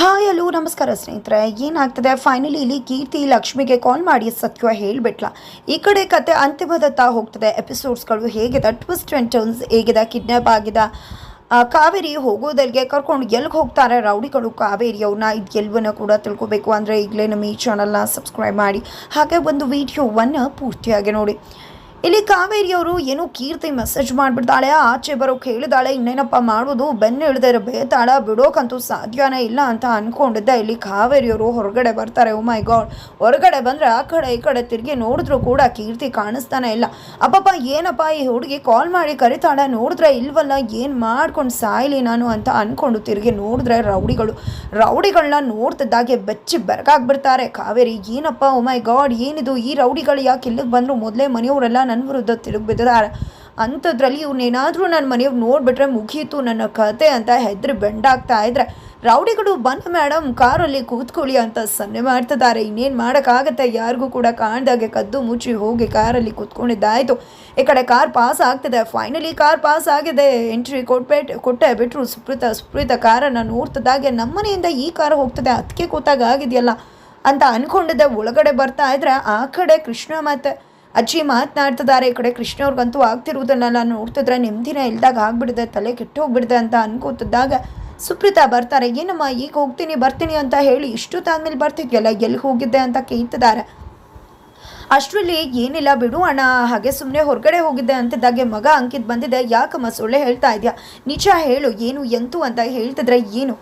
Hi hello ನಮಸ್ಕಾರ ಸ್ನೇಹಿತರೆ. ಏನಾಗ್ತದೆ? ಫೈನಲಿ ಇಲ್ಲಿ ಕೀರ್ತಿ ಲಕ್ಷ್ಮಿಗೆ ಕಾಲ್ ಮಾಡಿ ಸತ್ಯ ಹೇಳಿಬಿಟ್ಲ. ಈ ಕಡೆ ಕತೆ ಅಂತಿಮದತ್ತ ಹೋಗ್ತದೆ. ಎಪಿಸೋಡ್ಸ್ಗಳು ಹೇಗಿದೆ? ಟ್ವಿಸ್ಟ್ ಆ್ಯಂಡ್ ಟರ್ನ್ಸ್ ಹೇಗಿದೆ? ಕಿಡ್ನಾಪ್ ಆಗಿದೆ ಕಾವೇರಿ ಹೋಗೋದಲ್ಲಿಗೆ ಕರ್ಕೊಂಡು ಎಲ್ಲಿಗೆ ಹೋಗ್ತಾರೆ? ರೌಡಿಗಳು ಕಾವೇರಿ ಅವ್ರನ್ನ ಇದು ಎಲ್ಲವನ್ನ ಕೂಡ ತಿಳ್ಕೊಬೇಕು. ಅಂದರೆ ಈಗಲೇ ನಮ್ಮ ಈ ಚಾನಲ್ನ ಸಬ್ಸ್ಕ್ರೈಬ್ ಮಾಡಿ. ಹಾಗೆ ಒಂದು ವಿಡಿಯೋವನ್ನು ಪೂರ್ತಿಯಾಗಿ ನೋಡಿ. ಇಲ್ಲಿ ಕಾವೇರಿಯವರು ಏನು ಕೀರ್ತಿ ಮೆಸೇಜ್ ಮಾಡಿಬಿಡ್ತಾಳೆ, ಆಚೆ ಬರೋಕೆ ಹೇಳಿದಾಳೆ, ಇನ್ನೇನಪ್ಪ ಮಾಡೋದು ಬೆನ್ನು ಇಳಿದರೆ ಬೇತಾಳ, ಬಿಡೋಕಂತೂ ಸಾಧ್ಯನೇ ಇಲ್ಲ ಅಂತ ಅನ್ಕೊಂಡಿದ್ದ. ಇಲ್ಲಿ ಕಾವೇರಿಯವರು ಹೊರಗಡೆ ಬರ್ತಾರೆ. ಓ ಮೈ ಗಾಡ್ ಹೊರಗಡೆ ಬಂದರೆ ಆ ಕಡೆ ಈ ಕಡೆ ತಿರುಗಿ ನೋಡಿದ್ರು ಕೂಡ ಕೀರ್ತಿ ಕಾಣಿಸ್ತಾನೆ ಇಲ್ಲ. ಅಪ್ಪಪ್ಪ ಏನಪ್ಪ ಈ ಹುಡುಗಿ ಕಾಲ್ ಮಾಡಿ ಕರಿತಾಳೆ? ನೋಡಿದ್ರೆ ಇಲ್ವಲ್ಲ, ಏನು ಮಾಡ್ಕೊಂಡು ಸಾಯ್ಲಿ ನಾನು ಅಂತ ಅನ್ಕೊಂಡು ತಿರುಗಿ ನೋಡಿದ್ರೆ ರೌಡಿಗಳು. ರೌಡಿಗಳನ್ನ ನೋಡ್ತಿದ್ದಾಗೆ ಬೆಚ್ಚಿ ಬೆರಗಾಗ್ಬಿಡ್ತಾರೆ. ಕಾವೇರಿ, ಏನಪ್ಪ? ಮೈ ಗಾಡ್ ಏನಿದು? ಈ ರೌಡಿಗಳು ಯಾಕೆ ಇಲ್ಲಿಗೆ ಬಂದರು? ಮೊದಲೇ ಮನೆಯವರೆಲ್ಲ ನನ್ನ ವಿರುದ್ಧ ತಿರುಗಿ ಬಿದ್ದಿದ್ದಾರೆ ಅಂಥದ್ರಲ್ಲಿ ಇವನೇನಾದರೂ ನನ್ನ ಮನೆಯವ್ರು ನೋಡಿಬಿಟ್ರೆ ಮುಗೀತು ನನ್ನ ಕತೆ ಅಂತ ಹೆದ್ರಿ ಬೆಂಡಾಗ್ತಾ ಇದ್ರೆ, ರೌಡಿಗಳು ಬಂದು ಮೇಡಮ್ ಕಾರಲ್ಲಿ ಕೂತ್ಕೊಳ್ಳಿ ಅಂತ ಸನ್ನೆ ಮಾಡ್ತಿದ್ದಾರೆ. ಇನ್ನೇನು ಮಾಡೋಕ್ಕಾಗತ್ತೆ? ಯಾರಿಗೂ ಕೂಡ ಕಾಣ್ದಾಗೆ ಕದ್ದು ಮುಚ್ಚಿ ಹೋಗಿ ಕಾರಲ್ಲಿ ಕೂತ್ಕೊಂಡಿದ್ದಾಯಿತು. ಈ ಕಡೆ ಕಾರ್ ಪಾಸ್ ಆಗ್ತಿದೆ. ಫೈನಲಿ ಕಾರ್ ಪಾಸ್ ಆಗಿದೆ. ಎಂಟ್ರಿ ಕೊಟ್ಬಿಟ್ಟು ಕೊಟ್ಟೆ ಬಿಟ್ಟರು ಸುಪ್ರೀತ ಸುಪ್ರೀತ ಕಾರನ್ನು ನೋಡ್ತಿದ್ದಾಗೆ ನಮ್ಮನೆಯಿಂದ ಈ ಕಾರ್ ಹೋಗ್ತದೆ. ಅದಕ್ಕೆ ಕೂತಾಗ ಆಗಿದೆಯಲ್ಲ ಅಂತ ಅಂದ್ಕೊಂಡಿದ್ದೆ ಒಳಗಡೆ ಬರ್ತಾ ಇದ್ರೆ ಆ ಕಡೆ ಕೃಷ್ಣ ಮತ್ತೆ ಅಜ್ಜಿ ಮಾತನಾಡ್ತಿದ್ದಾರೆ ಈ ಕಡೆ ಕೃಷ್ಣವ್ರಿಗಂತೂ ನಾನು ನೋಡ್ತಿದ್ರೆ ನೆಮ್ಮದಿನ ಇಲ್ದಾಗ ಆಗ್ಬಿಡಿದೆ ತಲೆ ಕೆಟ್ಟು ಹೋಗ್ಬಿಡಿದೆ ಅಂತ ಅನ್ಕೋತಿದ್ದಾಗ ಸುಪ್ರೀತಾ ಬರ್ತಾರೆ. ಏನಮ್ಮ, ಈಗ ಹೋಗ್ತೀನಿ, ಬರ್ತೀನಿ ಅಂತ ಹೇಳಿ ಇಷ್ಟು ತಾದ್ಮೇಲೆ ಬರ್ತಿದ್ಯಲ್ಲ ಎಲ್ಲಿ ಹೋಗಿದ್ದೆ ಅಂತ ಕೇಳ್ತಿದ್ದಾರೆ. ಅಷ್ಟರಲ್ಲಿ ಏನಿಲ್ಲ ಬಿಡು ಅಣ್ಣ, ಹಾಗೆ ಸುಮ್ಮನೆ ಹೊರಗಡೆ ಹೋಗಿದ್ದೆ ಅಂತಿದ್ದಾಗೆ ಮಗ ಅಂಕಿತ್ ಬಂದಿದೆ. ಯಾಕಮ್ಮ ಸೊಳ್ಳೆ ಹೇಳ್ತಾ ಇದೆಯಾ? ನಿಜ ಹೇಳು, ಏನು, ಎಂತು ಅಂತ ಹೇಳ್ತಿದ್ರೆ ಏನು?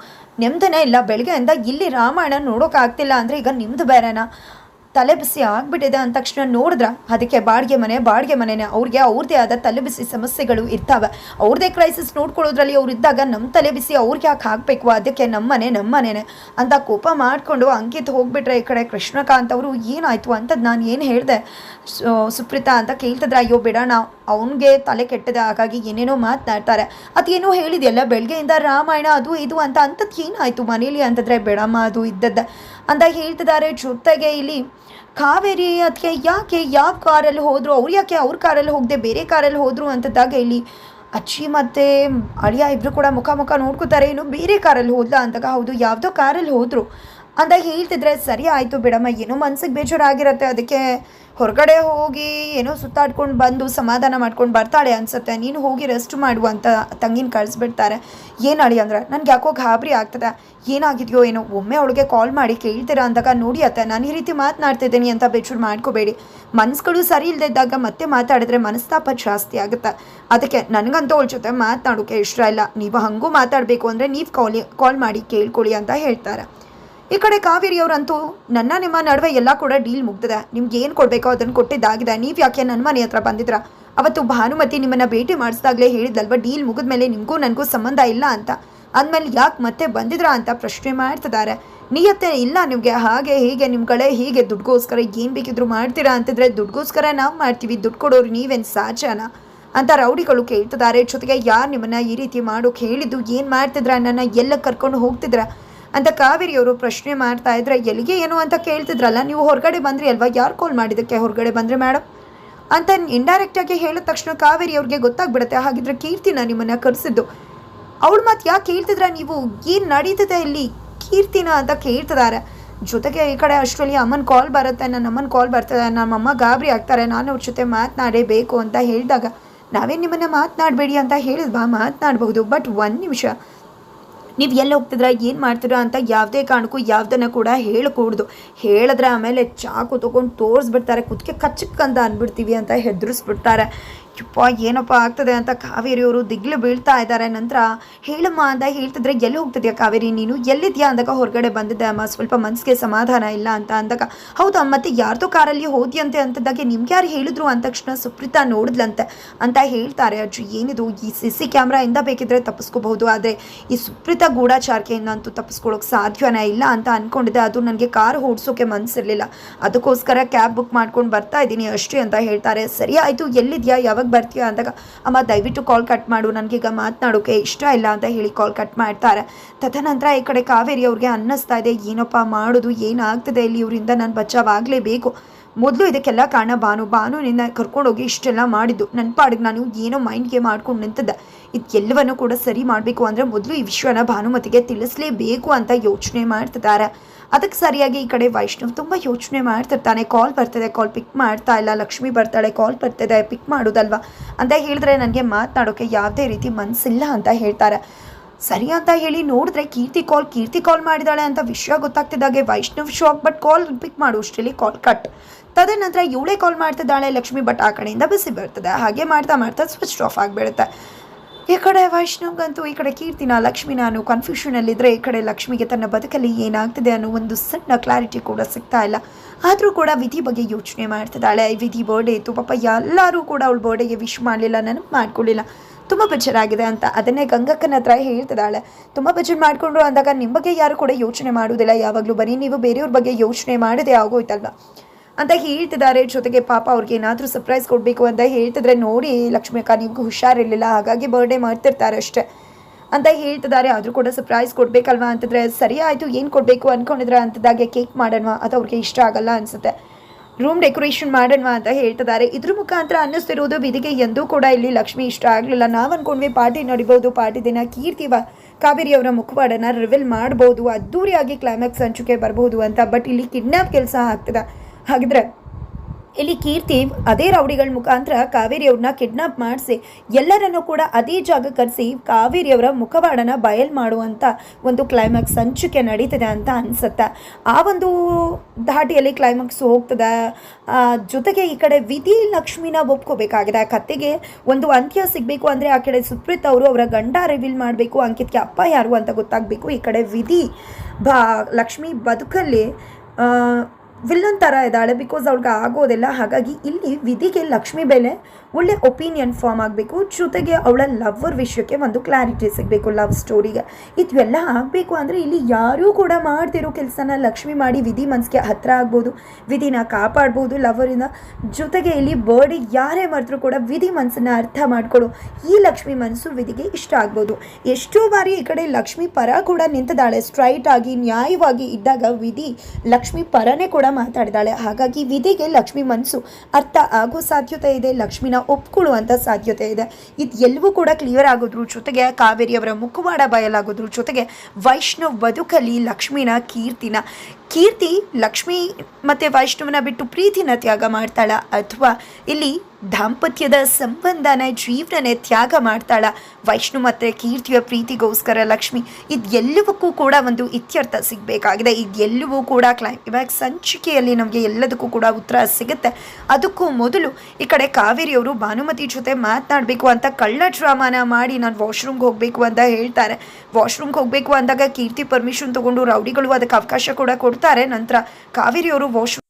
ನೆಮ್ಮದಿನೇ ಇಲ್ಲ. ಬೆಳಗ್ಗೆಯಿಂದ ಇಲ್ಲಿ ರಾಮಾಯಣ ನೋಡೋಕ್ಕಾಗ್ತಿಲ್ಲ ಅಂದರೆ ಈಗ ನಿಮ್ದು ಬೇರೆನಾ? ತಲೆ ಬಿಸಿ ಆಗ್ಬಿಟ್ಟಿದೆ ಅಂದ ತಕ್ಷಣ ನೋಡಿದ್ರ ಅದಕ್ಕೆ ಬಾಡಿಗೆ ಮನೆ, ಬಾಡಿಗೆ ಮನೆನೇ. ಅವ್ರಿಗೆ ಅವ್ರದ್ದೇ ಆದ ತಲೆ ಬಿಸಿ ಸಮಸ್ಯೆಗಳು ಇರ್ತಾವೆ. ಅವ್ರದ್ದೇ ಕ್ರೈಸಿಸ್ ನೋಡ್ಕೊಳ್ಳೋದ್ರಲ್ಲಿ ಅವ್ರು ಇದ್ದಾಗ ನಮ್ಮ ತಲೆ ಬಿಸಿ ಅವ್ರಿಗೆ ಯಾಕೆ ಹಾಕಬೇಕು ಅದಕ್ಕೆ ನಮ್ಮ ಮನೆ ನಮ್ಮ ಮನೆನೇ ಅಂತ ಕೋಪ ಮಾಡಿಕೊಂಡು ಅಂಕಿತ್ ಹೋಗ್ಬಿಟ್ರೆ ಈ ಕಡೆ ಕೃಷ್ಣಕಾಂತ್ ಅವರು, ಏನಾಯಿತು ಅಂತದ್ದು ನಾನು ಏನು ಹೇಳಿದೆ? ಸುಪ್ರೀತಾ ಅಂತ ಕೇಳ್ತಿದ್ರೆ, ಅಯ್ಯೋ ಬಿಡೋಣ, ಅವನಿಗೆ ತಲೆ ಕೆಟ್ಟದೆ ಹಾಗಾಗಿ ಏನೇನೋ ಮಾತನಾಡ್ತಾರೆ. ಅದೇನೋ ಹೇಳಿದೆಯಲ್ಲ ಬೆಳಗ್ಗೆಯಿಂದ ರಾಮಾಯಣ ಅದು ಇದು ಅಂತ ಅಂಥದ್ದು ಏನಾಯಿತು ಮನೇಲಿ ಅಂತಂದರೆ, ಬೇಡಮ್ಮ ಅದು ಇದ್ದದ್ದ. ಅಂತ ಹೇಳ್ತಿದ್ದಾರೆ. ಜೊತೆಗೆ ಇಲ್ಲಿ ಕಾವೇರಿ ಅದಕ್ಕೆ ಯಾಕೆ ಯಾವ ಕಾರಲ್ಲಿ ಹೋದರು, ಅವ್ರು ಯಾಕೆ ಅವ್ರ ಕಾರಲ್ಲಿ ಹೋಗದೆ ಬೇರೆ ಕಾರಲ್ಲಿ ಹೋದರು ಅಂತದಾಗ ಇಲ್ಲಿ ಅಚ್ಚಿ ಮತ್ತು ಅಳಿಯ ಇಬ್ಬರು ಕೂಡ ಮುಖ ಮುಖ ನೋಡ್ಕೋತಾರೆ ಏನು ಬೇರೆ ಕಾರಲ್ಲಿ ಹೋದ್ಲಾ ಅಂದಾಗ ಹೌದು, ಯಾವುದೋ ಕಾರಲ್ಲಿ ಹೋದರು ಅಂತ ಹೇಳ್ತಿದ್ರೆ ಸರಿ ಆಯಿತು ಬಿಡಮ್ಮ, ಏನೋ ಮನ್ಸಿಗೆ ಬೇಜಾರಾಗಿರತ್ತೆ, ಅದಕ್ಕೆ ಹೊರಗಡೆ ಹೋಗಿ ಏನೋ ಸುತ್ತಾಡ್ಕೊಂಡು ಬಂದು ಸಮಾಧಾನ ಮಾಡ್ಕೊಂಡು ಬರ್ತಾಳೆ ಅನ್ಸುತ್ತೆ. ನೀನು ಹೋಗಿ ರೆಸ್ಟ್ ಮಾಡು ಅಂತ ತಂಗಿನ ಕಳಿಸ್ಬಿಡ್ತಾರೆ ಏನು ಅಳಿ ಅಂದ್ರೆ? ನನಗೆ ಯಾಕೋ ಗಾಬರಿ ಆಗ್ತದೆ. ಏನಾಗಿದೆಯೋ ಏನೋ? ಒಮ್ಮೆ ಅವಳಿಗೆ ಕಾಲ್ ಮಾಡಿ ಕೇಳ್ತೀರಾ ಅಂದಾಗ, ನೋಡಿ ಅತ್ತೆ, ನಾನು ಈ ರೀತಿ ಮಾತನಾಡ್ತಿದ್ದೀನಿ ಅಂತ ಬೇಜಾರು ಮಾಡ್ಕೋಬೇಡಿ. ಮನ್ಸುಗಳು ಸರಿ ಇಲ್ಲದಿದ್ದಾಗ ಮತ್ತೆ ಮಾತಾಡಿದ್ರೆ ಮನಸ್ತಾಪ ಜಾಸ್ತಿ ಆಗುತ್ತೆ. ಅದಕ್ಕೆ ನನಗಂತೂ ಅವಳ ಜೊತೆ ಮಾತನಾಡೋಕೆ ಇಷ್ಟ ಇಲ್ಲ. ನೀವು ಹಂಗೂ ಮಾತಾಡಬೇಕು ಅಂದರೆ ನೀವು ಕಾಲಿ ಕಾಲ್ ಮಾಡಿ ಕೇಳ್ಕೊಳ್ಳಿ ಅಂತ ಹೇಳ್ತಾರೆ. ಈ ಕಡೆ ಕಾವೇರಿಯವರಂತೂ ನನ್ನ ನಿಮ್ಮ ನಡುವೆ ಎಲ್ಲ ಕೂಡ ಡೀಲ್ ಮುಗ್ದಿದೆ. ನಿಮ್ಗೆ ಏನು ಕೊಡಬೇಕೋ ಅದನ್ನು ಕೊಟ್ಟಿದ್ದಾಗಿದೆ. ನೀವು ಯಾಕೆ ನನ್ನ ಮನೆ ಹತ್ರ ಬಂದಿದ್ರ ಅವತ್ತು ಭಾನುಮತಿ ನಿಮ್ಮನ್ನು ಭೇಟಿ ಮಾಡಿಸಿದಾಗಲೇ ಹೇಳಿದ್ಲಲ್ವ, ಡೀಲ್ ಮುಗಿದ ಮೇಲೆ ನಿಮಗೂ ನನಗೂ ಸಂಬಂಧ ಇಲ್ಲ ಅಂತ. ಅಂದಮೇಲೆ ಯಾಕೆ ಮತ್ತೆ ಬಂದಿದ್ರಾ ಅಂತ ಪ್ರಶ್ನೆ ಮಾಡ್ತಿದ್ದಾರೆ. ನಿಯತ್ತೆ ಇಲ್ಲ ನಿಮಗೆ, ಹಾಗೆ ಹೀಗೆ ನಿಮ್ಗಳೇ ಹೀಗೆ ದುಡ್ಗೋಸ್ಕರ ಏನು ಬೇಕಿದ್ರು ಮಾಡ್ತೀರಾ ಅಂತಿದ್ರೆ ದುಡ್ಗೋಸ್ಕರ ನಾವು ಮಾಡ್ತೀವಿ, ದುಡ್ಡು ಕೊಡೋರು ನೀವೇನು ಸಾಚನ ಅಂತ ರೌಡಿಗಳು ಕೇಳ್ತಿದ್ದಾರೆ. ಜೊತೆಗೆ ಯಾರು ನಿಮ್ಮನ್ನು ಈ ರೀತಿ ಮಾಡೋಕೆ ಹೇಳಿದ್ದು, ಏನು ಮಾಡ್ತಿದ್ರ ನನ್ನ ಎಲ್ಲ ಕರ್ಕೊಂಡು ಹೋಗ್ತಿದ್ರ. ಅಂತ ಕಾವೇರಿಯವರು ಪ್ರಶ್ನೆ ಮಾಡ್ತಾ ಇದ್ರೆ, ಎಲ್ಲಿಗೆ ಏನು ಅಂತ ಕೇಳ್ತಿದ್ರಲ್ಲ, ನೀವು ಹೊರಗಡೆ ಬಂದ್ರಿ ಅಲ್ವಾ? ಯಾರು ಕಾಲ್ ಮಾಡಿದ್ದಕ್ಕೆ ಹೊರಗಡೆ ಬಂದ್ರಿ ಮೇಡಮ್ ಅಂತ ಇಂಡೈರೆಕ್ಟಾಗಿ ಹೇಳಿದ ತಕ್ಷಣ ಕಾವೇರಿ ಅವ್ರಿಗೆ ಗೊತ್ತಾಗ್ಬಿಡುತ್ತೆ. ಹಾಗಿದ್ರೆ ಕೀರ್ತಿನ ನಿಮ್ಮನ್ನ ಕರೆಸಿದ್ದು. ಅವಳು ಮಾತು ಯಾಕೆ ಕೇಳ್ತಿದ್ರ ನೀವು? ಏನು ನಡೀತದೆ ಇಲ್ಲಿ? ಕೀರ್ತಿನ ಅಂತ ಕೇಳ್ತಿದ್ದಾರೆ ಜೊತೆಗೆ ಈ ಕಡೆ ಅಷ್ಟರಲ್ಲಿ ಅಮ್ಮನ ಕಾಲ್ ಬರುತ್ತೆ ನನ್ನ ಅಮ್ಮನ ಕಾಲ್ ಬರ್ತದೆ ನಮ್ಮಮ್ಮ ಗಾಬರಿ ಆಗ್ತಾರೆ, ನಾನು ಅವ್ರ ಜೊತೆ ಮಾತನಾಡೇಬೇಕು ಅಂತ ಹೇಳಿದಾಗ, ನಾವೇನು ನಿಮ್ಮನ್ನ ಮಾತನಾಡಬೇಡಿ ಅಂತ ಹೇಳಿದ್ವಾ? ಮಾತನಾಡಬಹುದು. ಬಟ್ ಒಂದು ನಿಮಿಷ. ನೀವು ಎಲ್ಲಿ ಹೋಗ್ತಿದ್ರ, ಏನು ಮಾಡ್ತೀರಾ ಅಂತ ಯಾವುದೇ ಕಾರಣಕ್ಕೂ ಯಾವುದನ್ನು ಕೂಡ ಹೇಳಕೂಡ್ದು. ಹೇಳಿದ್ರೆ ಆಮೇಲೆ ಚಾಕು ತೊಗೊಂಡು ತೋರಿಸ್ಬಿಡ್ತಾರೆ. ಕುದಕ್ಕೆ ಕಚ್ಚಕ್ಕಂತ ಅಂದ್ಬಿಡ್ತೀವಿ ಅಂತ ಹೆದರಿಸ್ಬಿಡ್ತಾರೆ. ಯಪ್ಪ ಏನಪ್ಪ ಆಗ್ತದೆ ಅಂತ ಕಾವೇರಿಯವರು ದಿಗ್ಲು ಬೀಳ್ತಾ ಇದ್ದಾರೆ. ನಂತರ ಹೇಳಮ್ಮ ಅಂತ ಹೇಳ್ತಿದ್ರೆ, ಎಲ್ಲಿ ಹೋಗ್ತಿದ್ಯಾ ಕಾವೇರಿ? ನೀನು ಎಲ್ಲಿದ್ಯಾ? ಅಂದಾಗ ಹೊರಗಡೆ ಬಂದಿದ್ದೆ, ಅಮ್ಮ, ಸ್ವಲ್ಪ ಮನಸ್ಸಿಗೆ ಸಮಾಧಾನ ಇಲ್ಲ ಅಂತ ಅಂದಾಗ, ಹೌದಾ ಮತ್ತೆ ಯಾರ್ದೋ ಕಾರಲ್ಲಿ ಹೋದ್ಯಂತೆ ಅಂತದಾಗೆ ನಿಮ್ಗೆ ಯಾರು ಹೇಳಿದ್ರು? ಅಂದ ತಕ್ಷಣ ಸುಪ್ರೀತಾ ನೋಡಿದ್ಲಂತೆ ಅಂತ ಹೇಳ್ತಾರೆ. ಅಜ್ಜಿ, ಏನಿದು? ಈ ಸಿ ಸಿ ಕ್ಯಾಮ್ರಾಯಿಂದ ಬೇಕಿದ್ರೆ ತಪ್ಪಿಸ್ಕೋಬಹುದು. ಆದರೆ ಈ ಸುಪ್ರೀತಾ ಗೂಢಾಚಾರಿಕೆಯಿಂದ ಅಂತೂ ತಪ್ಪಿಸ್ಕೊಳ್ಳೋಕೆ ಸಾಧ್ಯನೇ ಇಲ್ಲ ಅಂತ ಅಂದ್ಕೊಂಡಿದ್ದೆ ಅದು ನನಗೆ ಕಾರ್ ಓಡಿಸೋಕೆ ಮನಸ್ಸಿರಲಿಲ್ಲ ಅದಕ್ಕೋಸ್ಕರ ಕ್ಯಾಬ್ ಬುಕ್ ಮಾಡ್ಕೊಂಡು ಬರ್ತಾ ಇದ್ದೀನಿ ಅಷ್ಟೇ ಅಂತ ಹೇಳ್ತಾರೆ. ಸರಿ, ಆಯಿತು. ಎಲ್ಲಿದ್ಯಾ? ಯಾವಾಗ ಬರ್ತೀಯಾ ಅಂದಾಗ, ಅಮ್ಮ, ದಯವಿಟ್ಟು ಕಾಲ್ ಕಟ್ ಮಾಡು ನನಗೀಗ ಮಾತನಾಡೋಕೆ ಇಷ್ಟ ಇಲ್ಲ ಅಂತ ಹೇಳಿ ಕಾಲ್ ಕಟ್ ಮಾಡ್ತಾರೆ. ತದನಂತರ ಈ ಕಡೆ ಕಾವೇರಿ ಅವ್ರಿಗೆ ಅನ್ನಿಸ್ತಾ ಇದೆ, ಏನಪ್ಪ ಮಾಡೋದು, ಏನಾಗ್ತದೆ ಇಲ್ಲಿ ಇವರಿಂದ? ನಾನು ಬಚಾವಾಗಲೇಬೇಕು. ಮೊದಲು ಇದಕ್ಕೆಲ್ಲ ಕಾರಣ ಬಾನು ಬಾನು ನಿನ್ನ ಕರ್ಕೊಂಡೋಗಿ ಇಷ್ಟೆಲ್ಲ ಮಾಡಿದ್ದು. ನನ್ನ ಪಾಡಿಗೆ ನಾನು ಏನೋ ಮೈಂಡ್ಗೆ ಮಾಡ್ಕೊಂಡು ನಿಂತಿದ್ದೆ. ಇದು ಎಲ್ಲವನ್ನು ಕೂಡ ಸರಿ ಮಾಡಬೇಕು ಅಂದರೆ ಮೊದಲು ಈ ವಿಷಯನ ಭಾನುಮತಿಗೆ ತಿಳಿಸಲೇಬೇಕು ಅಂತ ಯೋಚನೆ ಮಾಡ್ತಿದ್ದಾರೆ. ಅದಕ್ಕೆ ಸರಿಯಾಗಿ ಈ ಕಡೆ ವೈಷ್ಣವ್ ತುಂಬ ಯೋಚನೆ ಮಾಡ್ತಿರ್ತಾನೆ. ಕಾಲ್ ಬರ್ತದೆ, ಕಾಲ್ ಪಿಕ್ ಮಾಡ್ತಾ ಇಲ್ಲ. ಲಕ್ಷ್ಮಿ ಬರ್ತಾಳೆ, ಕಾಲ್ ಬರ್ತದೆ, ಪಿಕ್ ಮಾಡೋದಲ್ವಾ? ಅಂತ ಹೇಳಿದ್ರೆ ನನಗೆ ಮಾತನಾಡೋಕ್ಕೆ ಯಾವುದೇ ರೀತಿ ಮನಸ್ಸಿಲ್ಲ ಅಂತ ಹೇಳ್ತಾರೆ. ಸರಿ ಅಂತ ಹೇಳಿ ನೋಡಿದ್ರೆ ಕೀರ್ತಿ ಕಾಲ್ ಕೀರ್ತಿ ಕಾಲ್ ಮಾಡಿದಾಳೆ ಅಂತ ವಿಷಯ ಗೊತ್ತಾಗ್ತಿದ್ದಾಗೆ Vaishnav shock but call pick ಮಾಡು, ಅಷ್ಟರಲ್ಲಿ ಕಾಲ್ ಕಟ್ ತದನಂತರ ಇವಳೇ ಕಾಲ್ ಮಾಡ್ತಿದ್ದಾಳೆ ಲಕ್ಷ್ಮಿ ಬಟ್ ಆ ಕಡೆಯಿಂದ ಬಿಸಿ ಬರ್ತದೆ. ಹಾಗೆ ಮಾಡ್ತಾ ಮಾಡ್ತಾ ಸ್ವಿಚ್ ಆಫ್ ಆಗಿಬಿಡುತ್ತೆ. ಈ ಕಡೆ ವೈಷ್ಣವ್ಗಂತೂ ಈ ಕಡೆ ಕೀರ್ತಿನ ಲಕ್ಷ್ಮಿ ನಾನು ಕನ್ಫ್ಯೂಷನಲ್ಲಿದ್ದರೆ ಈ ಕಡೆ ಲಕ್ಷ್ಮಿಗೆ ತನ್ನ ಬದುಕಲ್ಲಿ ಏನಾಗ್ತಿದೆ ಅನ್ನೋ ಒಂದು ಸಣ್ಣ ಕ್ಲಾರಿಟಿ ಕೂಡ ಸಿಗ್ತಾ ಇಲ್ಲ. ಆದರೂ ಕೂಡ ವಿಧಿ ಬಗ್ಗೆ ಯೋಚನೆ ಮಾಡ್ತಿದ್ದಾಳೆ. ವಿಧಿ ಬರ್ಡೇ ಇತ್ತು ಪಾಪ ಎಲ್ಲರೂ ಕೂಡ ಅವಳು ಬರ್ಡೇಗೆ ವಿಶ್ ಮಾಡಲಿಲ್ಲ, ನಾನು ಮಾಡ್ಕೊಳ್ಳಿಲ್ಲ ತುಂಬ ಬೇಜಾರಾಗಿದೆ ಅಂತ ಅದನ್ನೇ ಗಂಗಕ್ಕನ ಹತ್ರ ಹೇಳ್ತಿದ್ದಾಳೆ. ತುಂಬ ಬೇಜಾರು ಮಾಡಿಕೊಂಡ್ರು ಅಂದಾಗ ನಿಮ್ಮ ಬಗ್ಗೆ ಯಾರು ಕೂಡ ಯೋಚನೆ ಮಾಡೋದಿಲ್ಲ ಯಾವಾಗಲೂ ಬರೀ ನೀವು ಬೇರೆಯವ್ರ ಬಗ್ಗೆ ಯೋಚನೆ ಮಾಡದೆ ಆಗೋಯ್ತಲ್ವ? ಅಂತ ಹೇಳ್ತಿದ್ದಾರೆ. ಜೊತೆಗೆ ಪಾಪ ಅವ್ರಿಗೆ ಏನಾದರೂ ಸರ್ಪ್ರೈಸ್ ಕೊಡಬೇಕು ಅಂತ ಹೇಳ್ತಿದ್ರೆ ನೋಡಿ ಲಕ್ಷ್ಮಿ ಅಕ್ಕ, ನಿಮ್ಗೆ ಹುಷಾರಿರಲಿಲ್ಲ, ಹಾಗಾಗಿ ಬರ್ಡೇ ಮಾಡ್ತಿರ್ತಾರೆ ಅಷ್ಟೇ ಅಂತ ಹೇಳ್ತಿದ್ದಾರೆ. ಆದರೂ ಕೂಡ ಸರ್ಪ್ರೈಸ್ ಕೊಡಬೇಕಲ್ವಾ ಅಂತಂದರೆ, ಸರಿ ಆಯಿತು, ಏನು ಕೊಡಬೇಕು ಅಂದ್ಕೊಂಡಿದ್ರೆ ಅಂಥದ್ದಾಗೆ ಕೇಕ್ ಮಾಡೋಣ ಅಥವಾ ಅವ್ರಿಗೆ ಇಷ್ಟ ಆಗಲ್ಲ ಅನಿಸುತ್ತೆ. ರೂಮ್ ಡೆಕೋರೇಷನ್ ಮಾಡೋಣ ಅಂತ ಹೇಳ್ತಿದ್ದಾರೆ. ಇದ್ರ ಮುಖಾಂತರ ಅನ್ನಿಸ್ತಿರೋದು, ಬಿದಿಗೆ ಎಂದೂ ಕೂಡ ಇಲ್ಲಿ ಲಕ್ಷ್ಮಿ ಇಷ್ಟ ಆಗಲಿಲ್ಲ. ನಾವು ಅಂದ್ಕೊಂಡ್ವಿ ಪಾರ್ಟಿ ನಡಿಬೋದು, ಪಾರ್ಟಿ ದಿನ ಕೀರ್ತಿವ ಕಾವೇರಿ ಅವರ ಮುಖವಾಡನ ರಿವೀಲ್ ಮಾಡ್ಬೋದು, ಅದ್ದೂರಿಯಾಗಿ ಕ್ಲೈಮ್ಯಾಕ್ಸ್ ಹಂಚಿಕೆ ಬರಬಹುದು ಅಂತ, ಬಟ್ ಇಲ್ಲಿ ಕಿಡ್ನಾಪ್ ಕೆಲಸ ಆಗ್ತದೆ. ಹಾಗಿದ್ರೆ ಇಲ್ಲಿ ಕೀರ್ತಿ ಅದೇ ರೌಡಿಗಳ ಮುಖಾಂತರ ಕಾವೇರಿಯವ್ರನ್ನ ಕಿಡ್ನಾಪ್ ಮಾಡಿಸಿ ಎಲ್ಲರನ್ನು ಕೂಡ ಅದೇ ಜಾಗ ಕರೆಸಿ ಕಾವೇರಿಯವರ ಮುಖವಾಡನ ಬಯಲ್ ಮಾಡುವಂಥ ಒಂದು ಕ್ಲೈಮ್ಯಾಕ್ಸ್ ಹಂಚಿಕೆ ನಡೀತದೆ ಅಂತ ಅನಿಸುತ್ತೆ. ಆ ಒಂದು ಧಾಟಿಯಲ್ಲಿ ಕ್ಲೈಮ್ಯಾಕ್ಸ್ ಹೋಗ್ತದೆ. ಜೊತೆಗೆ ಈ ಕಡೆ ವಿಧಿ ಲಕ್ಷ್ಮಿನ ಒಪ್ಕೋಬೇಕಾಗಿದೆ. ಆ ಕತೆಗೆ ಒಂದು ಅಂತ್ಯ ಸಿಗಬೇಕು ಅಂದರೆ ಆ ಕಡೆ ಸುಪ್ರೀತ್ ಅವರು ಅವರ ಗಂಡ ರಿವೀಲ್ ಮಾಡಬೇಕು, ಅಂಕಿತ್ಗೆ ಅಪ್ಪ ಯಾರು ಅಂತ ಗೊತ್ತಾಗಬೇಕು. ಈ ಕಡೆ ವಿಧಿ ಬಾ, ಲಕ್ಷ್ಮಿ ಬದುಕಲ್ಲಿ ವಿಲ್ಲನ್ ಥರ ಇದ್ದಾಳೆ ಬಿಕಾಸ್ ಅವ್ಳಿಗೆ ಆಗೋದಿಲ್ಲ. ಹಾಗಾಗಿ ಇಲ್ಲಿ ವಿಧಿಗೆ ಲಕ್ಷ್ಮಿ ಬೆಲೆ ಒಳ್ಳೆ ಒಪಿನಿಯನ್ ಫಾರ್ಮ್ ಆಗಬೇಕು. ಜೊತೆಗೆ ಅವಳ ಲವ್ವರ್ ವಿಷಯಕ್ಕೆ ಒಂದು ಕ್ಲಾರಿಟಿ ಸಿಗಬೇಕು ಲವ್ ಸ್ಟೋರಿಗೆ ಇದೆಲ್ಲ ಆಗಬೇಕು ಅಂದರೆ ಇಲ್ಲಿ ಯಾರೂ ಕೂಡ ಮಾಡ್ತಿರೋ ಕೆಲಸನ ಲಕ್ಷ್ಮಿ ಮಾಡಿ ವಿಧಿ ಮನಸ್ಸಿಗೆ ಹತ್ತಿರ ಆಗ್ಬೋದು. ವಿಧಿನ ಕಾಪಾಡ್ಬೋದು ಲವ್ವರಿಂದ ಜೊತೆಗೆ ಇಲ್ಲಿ ಬರ್ಡಿ ಯಾರೇ ಮರೆತರೂ ಕೂಡ ವಿಧಿ ಮನಸ್ಸನ್ನು ಅರ್ಥ ಮಾಡಿಕೊಡು. ಈ ಲಕ್ಷ್ಮಿ ಮನಸ್ಸು ವಿಧಿಗೆ ಇಷ್ಟ ಆಗ್ಬೋದು. ಎಷ್ಟೋ ಬಾರಿ ಈ ಕಡೆ ಲಕ್ಷ್ಮಿ ಪರ ಕೂಡ ನಿಂತಿದ್ದಾಳೆ. ಸ್ಟ್ರೈಟ್ ಆಗಿ, ನ್ಯಾಯವಾಗಿ ಇದ್ದಾಗ ವಿಧಿ ಲಕ್ಷ್ಮಿ ಪರನೇ ಕೂಡ ಮಾತಾಡಿದಾಳೆ. ಹಾಗಾಗಿ ವಿಧಿಗೆ ಲಕ್ಷ್ಮಿ ಮನಸ್ಸು ಅರ್ಥ ಆಗೋ ಸಾಧ್ಯತೆ ಇದೆ. ಲಕ್ಷ್ಮಿನ ಒಪ್ಕೊಳ್ಳುವಂಥ ಸಾಧ್ಯತೆ ಇದೆ. ಇದು ಎಲ್ಲವೂ ಕೂಡ ಕ್ಲಿಯರ್ ಆಗೋದ್ರ ಜೊತೆಗೆ ಕಾವೇರಿಯವರ ಮುಖವಾಡ ಬಯಲಾಗೋದ್ರ ಜೊತೆಗೆ ವೈಷ್ಣವ್ ಬದುಕಲಿ ಲಕ್ಷ್ಮೀನ ಕೀರ್ತಿನ, ಕೀರ್ತಿ ಲಕ್ಷ್ಮೀ ಮತ್ತು ವೈಷ್ಣವನ ಬಿಟ್ಟು ಪ್ರೀತಿನ ತ್ಯಾಗ ಮಾಡ್ತಾಳ ಅಥವಾ ಇಲ್ಲಿ ದಾಂಪತ್ಯದ ಸಂಬಂಧನ ಜೀವನನೇ ತ್ಯಾಗ ಮಾಡ್ತಾಳ. ವೈಷ್ಣು ಮತ್ತೆ ಕೀರ್ತಿಯ ಪ್ರೀತಿಗೋಸ್ಕರ ಲಕ್ಷ್ಮಿ ಇದೆಲ್ಲವಕ್ಕೂ ಕೂಡ ಒಂದು ಇತ್ಯರ್ಥ ಸಿಗಬೇಕಾಗಿದೆ. ಇದೆಲ್ಲವೂ ಕೂಡ ಕ್ಲೈಮ್ಯಾಕ್ಸ್ ಸಂಚಿಕೆಯಲ್ಲಿ ನಮಗೆ ಎಲ್ಲದಕ್ಕೂ ಕೂಡ ಉತ್ತರ ಸಿಗುತ್ತೆ. ಅದಕ್ಕೂ ಮೊದಲು ಈ ಕಡೆ ಕಾವೇರಿಯವರು ಭಾನುಮತಿ ಜೊತೆ ಮಾತನಾಡಬೇಕು ಅಂತ ಕಳ್ಳ ಡ್ರಾಮಾನ ಮಾಡಿ ನಾನು ವಾಶ್ರೂಮ್ಗೆ ಹೋಗಬೇಕು ಅಂತ ಹೇಳ್ತಾರೆ. ವಾಶ್ರೂಮ್ಗೆ ಹೋಗಬೇಕು ಅಂದಾಗ ಕೀರ್ತಿ ಪರ್ಮಿಷನ್ ತಗೊಂಡು ರೌಡಿಗಳು ಅದಕ್ಕೆ ಅವಕಾಶ ಕೂಡ ಕೊಡ್ತಾರೆ. ನಂತರ ಕಾವೇರಿಯವರು ವಾಶ್ರೂಮ್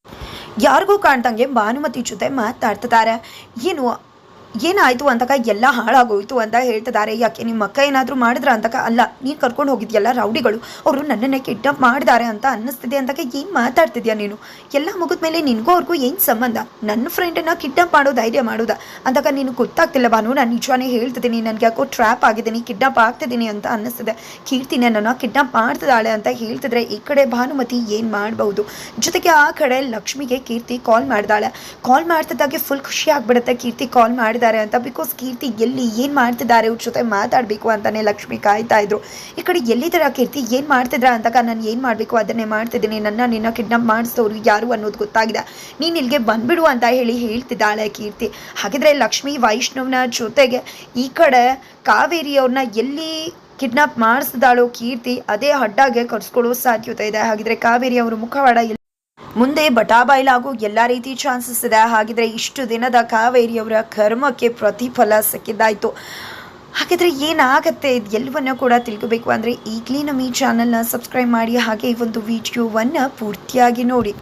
ಯಾರಿಗೂ ಕಾಣ್ತಂಗೆ ಭಾನುಮತಿ ಜೊತೆ ಮಾತಾಡ್ತಿದ್ದಾರೆ. ಏನು ಏನಾಯಿತು ಅಂತಕ ಎಲ್ಲ ಹಾಳಾಗೋಯ್ತು ಅಂತ ಹೇಳ್ತಿದ್ದಾರೆ. ಯಾಕೆ ನಿಮ್ಮ ಅಕ್ಕ ಏನಾದರೂ ಮಾಡಿದ್ರ ಅಂತಕ? ಅಲ್ಲ, ನೀನು ಕರ್ಕೊಂಡು ಹೋಗಿದ್ಯಲ್ಲ ರೌಡಿಗಳು. ಅವರು ನನ್ನನ್ನೇ ಕಿಡ್ನಾಪ್ ಮಾಡಿದ್ದಾರೆ ಅಂತ ಅನ್ನಿಸ್ತಿದೆ ಅಂತಕ ಏನು ಮಾತಾಡ್ತಿದ್ಯಾ ನೀನು? ಎಲ್ಲ ಮುಗಿದ ಮೇಲೆ ನಿನಗೂ ಅವ್ರಿಗೂ ಏನು ಸಂಬಂಧ? ನನ್ನ ಫ್ರೆಂಡನ್ನು ಕಿಡ್ನಾಪ್ ಮಾಡೋ ಧೈರ್ಯ ಮಾಡೋದ? ಅಂತಕ ನೀನು ಗೊತ್ತಾಗ್ತಿಲ್ಲ ಬಾನು ನಾನು ನಿಜವಾನೇ ಹೇಳ್ತಿದ್ದೀನಿ. ನನಗೆ ಯಾಕೋ ಟ್ರ್ಯಾಪ್ ಆಗಿದ್ದೀನಿ, ಕಿಡ್ನಾಪ್ ಆಗ್ತಿದ್ದೀನಿ ಅಂತ ಅನ್ನಿಸ್ತಿದೆ. ಕೀರ್ತಿ ನನ್ನನ್ನು ಕಿಡ್ನಾಪ್ ಮಾಡ್ತಿದ್ದಾಳೆ ಅಂತ ಹೇಳ್ತಿದ್ರೆ ಈ ಕಡೆ ಭಾನುಮತಿ ಏನು ಮಾಡ್ಬೋದು ಜೊತೆಗೆ ಆ ಕಡೆ ಲಕ್ಷ್ಮಿಗೆ ಕೀರ್ತಿ ಕಾಲ್ ಮಾಡಿದಾಳೆ. ಕಾಲ್ ಮಾಡ್ತಿದ್ದಾಗೆ ಫುಲ್ ಖುಷಿ ಆಗ್ಬಿಡುತ್ತೆ. ಕೀರ್ತಿ ಕಾಲ್ ಮಾಡಿದ್ದಾರೆ ಅಂತ ಬಿಕಾಸ್ ಕೀರ್ತಿ ಎಲ್ಲಿ ಏನು ಮಾಡ್ತಿದ್ದಾರೆ ಅವ್ರ ಜೊತೆ ಮಾತಾಡಬೇಕು ಅಂತಲೇ ಲಕ್ಷ್ಮಿ ಕಾಯ್ತಾ ಇದ್ರು. ಈ ಕಡೆ ಎಲ್ಲಿದ್ದೀರ ಕೀರ್ತಿ? ಏನು ಮಾಡ್ತಿದ್ರ ಅಂತ ನಾನು ಏನು ಮಾಡಬೇಕು? ಅದನ್ನೇ ಮಾಡ್ತಿದ್ದೀನಿ. ನನ್ನ ನಿನ್ನ ಕಿಡ್ನಾಪ್ ಮಾಡಿಸೋರು ಯಾರು ಅನ್ನೋದು ಗೊತ್ತಾಗಿದೆ ನೀನು ಇಲ್ಲಿಗೆ ಬಂದ್ಬಿಡು ಅಂತ ಹೇಳಿ ಹೇಳ್ತಿದ್ದಾಳೆ ಕೀರ್ತಿ. ಹಾಗಿದ್ರೆ ಲಕ್ಷ್ಮಿ ವೈಷ್ಣವ್ನ ಜೊತೆಗೆ ಈ ಕಡೆ ಕಾವೇರಿಯವ್ರನ್ನ ಎಲ್ಲಿ ಕಿಡ್ನಾಪ್ ಮಾಡಿಸಿದಾಳೋ ಕೀರ್ತಿ, ಅದೇ ಅಡ್ಡಾಗೆ ಕರ್ಸ್ಕೊಳ್ಳೋ ಸಾಧ್ಯತೆ ಇದೆ. ಹಾಗಿದ್ರೆ ಕಾವೇರಿ ಅವರು ಮುಖವಾಡ ಮುಂದೆ ಬಟಾಬಾಯ್ಲಾಗೂ ಎಲ್ಲ ರೀತಿ ಚಾನ್ಸಸ್ ಇದೆ. ಹಾಗಿದ್ರೆ ಇಷ್ಟು ದಿನದ ಕಾವೇರಿಯವರ ಕರ್ಮಕ್ಕೆ ಪ್ರತಿಫಲ ಸಿಕ್ಕಿದ್ದಾಯಿತು. ಹಾಗಿದ್ರೆ ಏನಾಗತ್ತೆ? ಇದು ಎಲ್ಲವನ್ನ ಕೂಡ ತಿಳ್ಕೋಬೇಕು. ಅಂದರೆ ಈಗಲೇ ನಮ್ಮ ಈ ಚಾನಲ್ನ ಸಬ್ಸ್ಕ್ರೈಬ್ ಮಾಡಿ. ಹಾಗೆ ಈ ಒಂದು ವಿಡಿಯೋವನ್ನು ಪೂರ್ತಿಯಾಗಿ ನೋಡಿ.